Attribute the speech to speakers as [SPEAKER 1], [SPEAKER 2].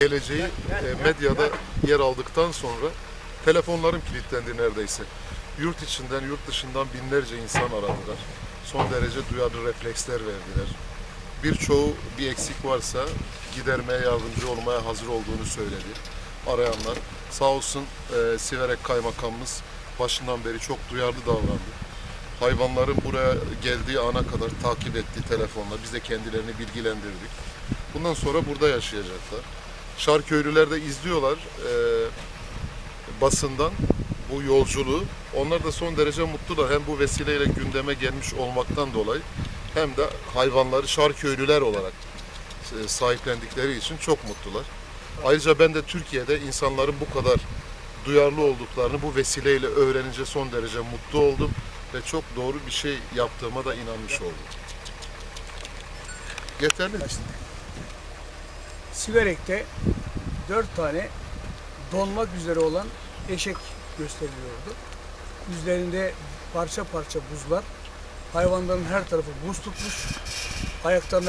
[SPEAKER 1] geleceği e, medyada yer aldıktan sonra telefonlarım kilitlendi neredeyse. Yurt içinden, yurt dışından binlerce insan aradılar. Son derece duyarlı refleksler verdiler. Birçoğu bir eksik varsa gidermeye yardımcı olmaya hazır olduğunu söyledi. Arayanlar. Sağ olsun e, Siverek Kaymakamımız başından beri çok duyarlı davrandı. Hayvanların buraya geldiği ana kadar takip ettiği telefonla biz de kendilerini bilgilendirdik. Bundan sonra burada yaşayacaklar. Şarköylüler de izliyorlar e, basından bu yolculuğu. Onlar da son derece mutlular. Hem bu vesileyle gündeme gelmiş olmaktan dolayı hem de hayvanları Şarköylüler olarak e, sahiplendikleri için çok mutlular. Ayrıca ben de Türkiye'de insanların bu kadar duyarlı olduklarını bu vesileyle öğrenince son derece mutlu oldum ve çok doğru bir şey yaptığıma da inanmış oldum. Yeterli?
[SPEAKER 2] Siverek'te dört tane donmak üzere olan eşek gösteriliyordu. Üzerinde parça parça buzlar. Hayvanların her tarafı buz tutmuş. Ayaklarına